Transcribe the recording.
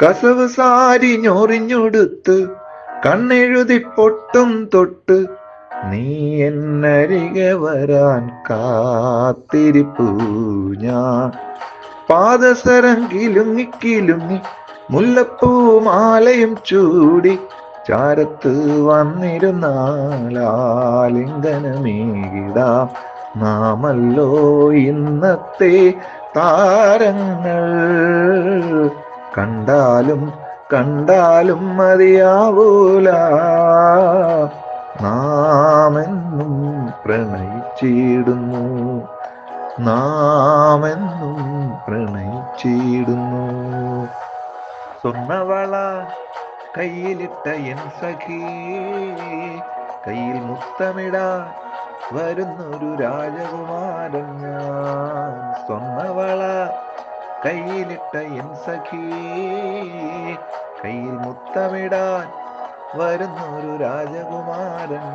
കസവ് സാരി ഞൊറിഞ്ഞൊടുത്ത് കണ്ണെഴുതി പൊട്ടും തൊട്ട് നീ എന്നരികെ വരാൻ കാത്തിരിപ്പു ഞാൻ. പാദസരം കിലുങ്ങി കിലുങ്ങി മുല്ലപ്പൂ മാലയും ചൂടി ചാരത്ത് വന്നിരുന്നാലിംഗനമേകിടാം നാമല്ലോ ഇന്നത്തെ താരങ്ങൾ കണ്ടാലും കണ്ടാലും മതിയാവൂല. നാമെന്നും പ്രണയിച്ചിടുന്നു. നാമെന്നും പ്രണയിച്ചിടുന്നു. സ്വർണവള കയ്യിലിട്ട എൻ സഖി കയ്യിൽ മുത്തമിടാ വരുന്നൊരു രാജകുമാരൻ ഞാൻ. സ്വർണവള കയ്യിലിട്ട എൻ സഖി. കയ്യിൽ മുത്തമിടാൻ വരുന്നൊരു രാജകുമാരൻ